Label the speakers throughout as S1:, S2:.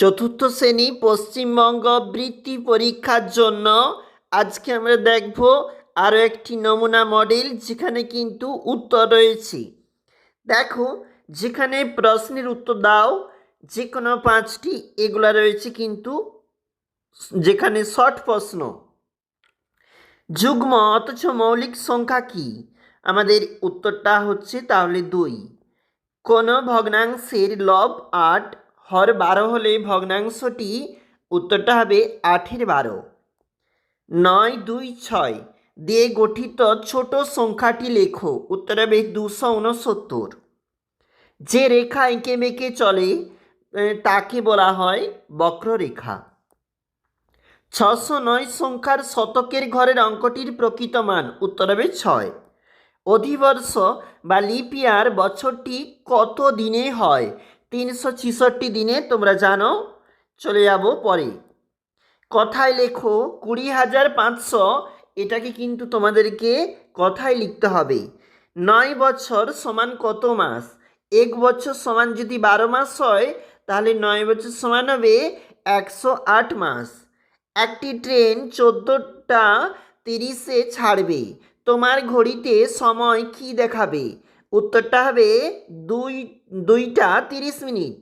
S1: চতুর্থ শ্রেণি পশ্চিমবঙ্গ বৃত্তি পরীক্ষার জন্য আজকে আমরা দেখব আরও একটি নমুনা মডেল যেখানে কিন্তু উত্তর রয়েছে। দেখো, যেখানে প্রশ্নের উত্তর দাও যে কোনো পাঁচটি, এগুলা রয়েছে কিন্তু যেখানে শর্ট প্রশ্ন। যুগ্ম অথচ মৌলিক সংখ্যা কি? আমাদের উত্তরটা হচ্ছে তাহলে দুই। কোনো ভগ্নাংশের লব আট হর বারো হলে ভগ্নাংশটি উত্তরটা হবে আঠের বারো। নয়, দুই, ছয় দিয়ে গঠিত ছোট সংখ্যাটি লেখো, উত্তর হবে দুশো উনসত্তর যে রেখা এঁকে বেঁকে চলে তাকে বলা হয় বক্ররেখা। ছশো নয় সংখ্যার শতকের ঘরের অঙ্কটির প্রকৃত মান, উত্তর হবে ছয়। অধিবর্ষ বা লিপ ইয়ার বছরটি কত দিনে হয় তিনশো ছিষট্টি দিনে তোমরা জানো, চলে যাব পরে। কথায় লেখো, কুড়ি হাজার পাঁচশো, এটাকে কিন্তু তোমাদেরকে কথায় লিখতে হবে। নয় বছর সমান কত মাস? এক বছর সমান যদি বারো মাস হয়, তাহলে নয় বছর সমান হবে একশো আট মাস। একটি ট্রেন চোদ্দোটা তিরিশে ছাড়বে। তোমার ঘড়িতে সময় কি দেখাবে? উত্তরটা হবে দুই, দুইটা তিরিশ মিনিট।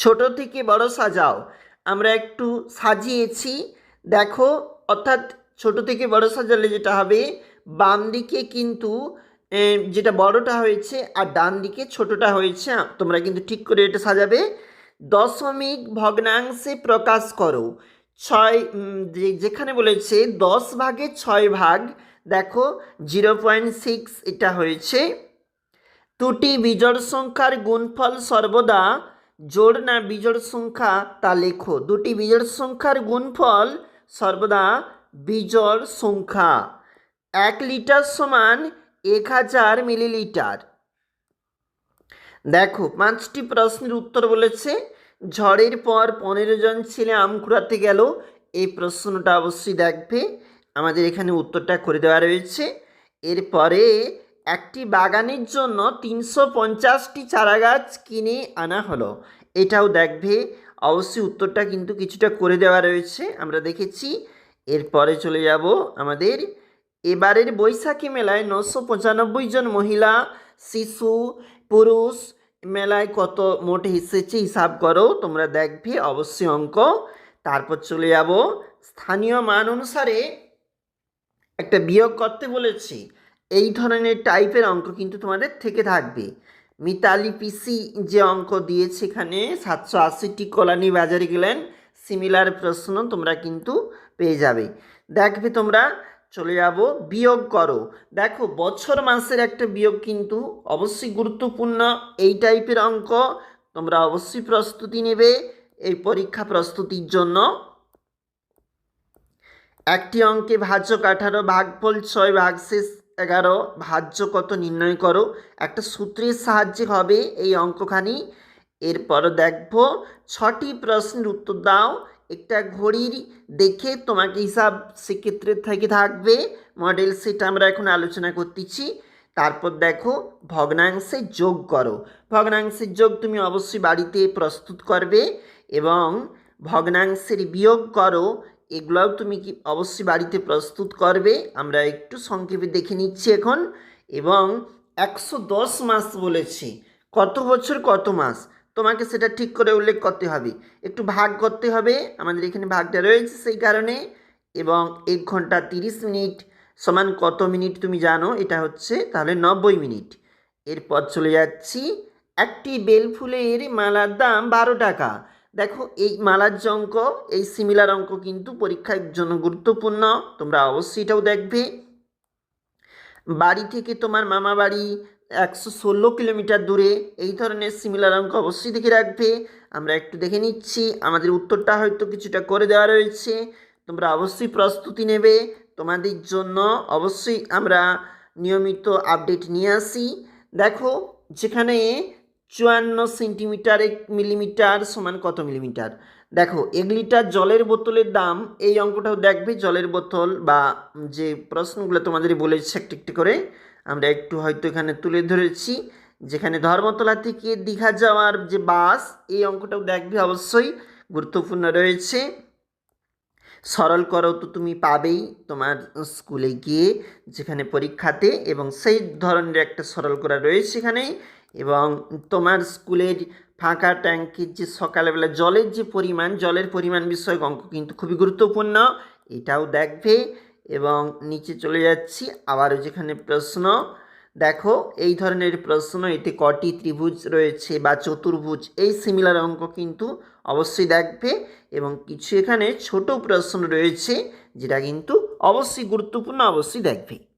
S1: ছোট থেকে বড় সাজাও। আমরা একটু সাজিয়েছি। দেখো, অর্থাৎ ছোট থেকে বড় সাজালে যেটা হবে, বাম দিকে কিন্তু যেটা বড়টা হয়েছে আর ডান দিকে ছোটটা হয়েছে। তোমরা কিন্তু ঠিক করে এটা সাজাবে। দশমিক ভগ্নাংশে প্রকাশ করো। ছয় যেখানে বলেছে দশ ভাগে ছয় ভাগ দেখো, জিরো পয়েন্ট সিক্স এটা হয়েছে। দুটি বিজোড় সংখ্যার গুণফল সর্বদা জোড় না বিজোড় সংখ্যা তা লেখো। দুটি বিজোড় সংখ্যার গুণফল সর্বদা বিজোড় সংখ্যা। এক লিটার সমান এক হাজার মিলিলিটার। দেখো, পাঁচটি প্রশ্নের উত্তর বলেছে, ঝড়ের পর পনেরো জন ছেলে আম কুড়াতে গেল। এই প্রশ্নটা অবশ্যই দেখবে। আমাদের এখানে উত্তরটা করে দেওয়া রয়েছে। এরপরে একটি বাগানের জন্য তিনশো পঞ্চাশটি চারাগাছ কিনে আনা হলো। এটাও দেখবে। অবশ্যই উত্তরটা কিন্তু কিছুটা করে দেওয়া রয়েছে, আমরা দেখেছি। এরপরে চলে যাব আমাদের এবারের বৈশাখী মেলায় নশো পঁচানব্বই জন মহিলা, শিশু, পুরুষ মেলায় কত মোট এসেছে হিসাব করো, তোমরা দেখবে। অবশ্যই অঙ্ক। তারপর চলে যাব। স্থানীয় মান অনুসারে একটা বিয়োগ করতে বলেছি, এই ধরনের টাইপের অঙ্ক কিন্তু তোমাদের থেকে থাকবে। মিতালি পিসি যে অঙ্ক দিয়েছে এখানে সাতশো আশিটি কলানি বাজারে গেলেন সিমিলার প্রশ্ন তোমরা কিন্তু পেয়ে যাবে। দেখবে তোমরা, চলে যাব, বিয়োগ করো। দেখো, বছর মাসের একটা বিয়োগ কিন্তু অবশ্যই গুরুত্বপূর্ণ, এই টাইপের অঙ্ক তোমরা অবশ্যই প্রস্তুতি নেবে, এই পরীক্ষা প্রস্তুতির জন্য। একটি অঙ্কে ভাজ্যক আঠারো ভাগফল ছয় ভাগশেষ এগারো, ভাজ্য কত নির্ণয় করো? একটা সূত্রের সাহায্যে হবে এই অঙ্কখানি। এরপর দেখব, ছটি প্রশ্নের উত্তর দাও। একটা ঘড়ির দেখে তোমাকে হিসাব সেক্ষেত্রে থেকে থাকবে। মডেল সেটা আমরা এখন আলোচনা করতেছি। তারপর দেখো, ভগ্নাংশে যোগ করো। ভগ্নাংশের যোগ তুমি অবশ্যই বাড়িতে প্রস্তুত করবে এবং ভগ্নাংশের বিয়োগ করো। এগুলোও তুমি কি অবশ্যই বাড়িতে প্রস্তুত করবে। আমরা একটু সংক্ষেপে দেখে নিচ্ছি এখন। এবং একশো দশ মাস বলেছি। কত বছর, কত মাস? তোমাকে সেটা ঠিক করে উল্লেখ করতে হবে। একটু ভাগ করতে হবে। আমাদের এখানে ভাগটা রয়েছে সেই কারণে। এবং এক ঘণ্টা তিরিশ মিনিট সমান কত মিনিট তুমি জানো? এটা হচ্ছে তাহলে নব্বই মিনিট। এরপর চলে যাচ্ছি। একটি বেলফুলের মালার দাম বারো টাকা। দেখো, এই মালার যে অঙ্ক, এই সিমিলার অঙ্ক কিন্তু পরীক্ষার জন্য গুরুত্বপূর্ণ। তোমরা অবশ্যই এটাও দেখবে। বাড়ি থেকে তোমার মামা বাড়ি একশো ষোলো কিলোমিটার দূরে, এই ধরনের সিমিলার অঙ্ক অবশ্যই দেখে রাখবে। আমরা একটু দেখে নিচ্ছি, আমাদের উত্তরটা হয়তো কিছুটা করে দেওয়া রয়েছে। তোমরা অবশ্যই প্রস্তুতি নেবে। তোমাদের জন্য অবশ্যই আমরা নিয়মিত আপডেট নিয়ে আসি। দেখো, যেখানে চুয়ান্ন সেন্টিমিটার এক মিলিমিটার সমান কত মিলিমিটার দেখো, এক লিটার জলের বোতলের দাম, এই অঙ্কটাও দেখবে, জলের বোতল বা যে প্রশ্নগুলো তোমাদের বলেছে একটু একটু করে, আমরা একটু হয়তো এখানে তুলে ধরেছি। যেখানে ধর্মতলা থেকে দীঘা যাওয়ার যে বাস, এই অঙ্কটাও দেখবে অবশ্যই, গুরুত্বপূর্ণ রয়েছে। সরল করো তো তুমি পাবেই তোমার স্কুলে গিয়ে যেখানে পরীক্ষাতে, এবং সেই ধরনের একটা সরল করা রয়েছে এখানে। এবং তোমার স্কুলের ফাঁকা ট্যাঙ্কির যে সকালবেলা জলের যে পরিমাণ, জলের পরিমাণ বিষয়ক অঙ্ক কিন্তু খুবই গুরুত্বপূর্ণ, এটাও দেখবে। এবং নিচে চলে যাচ্ছি, আবারও যেখানে প্রশ্ন। দেখো, এই ধরনের প্রশ্ন, এতে কটি ত্রিভুজ রয়েছে বা চতুর্ভুজ, এই সিমিলার অঙ্ক কিন্তু অবশ্যই দেখবে। এবং কিছু এখানে ছোট প্রশ্ন রয়েছে, যেটা কিন্তু অবশ্যই গুরুত্বপূর্ণ, অবশ্যই দেখবে।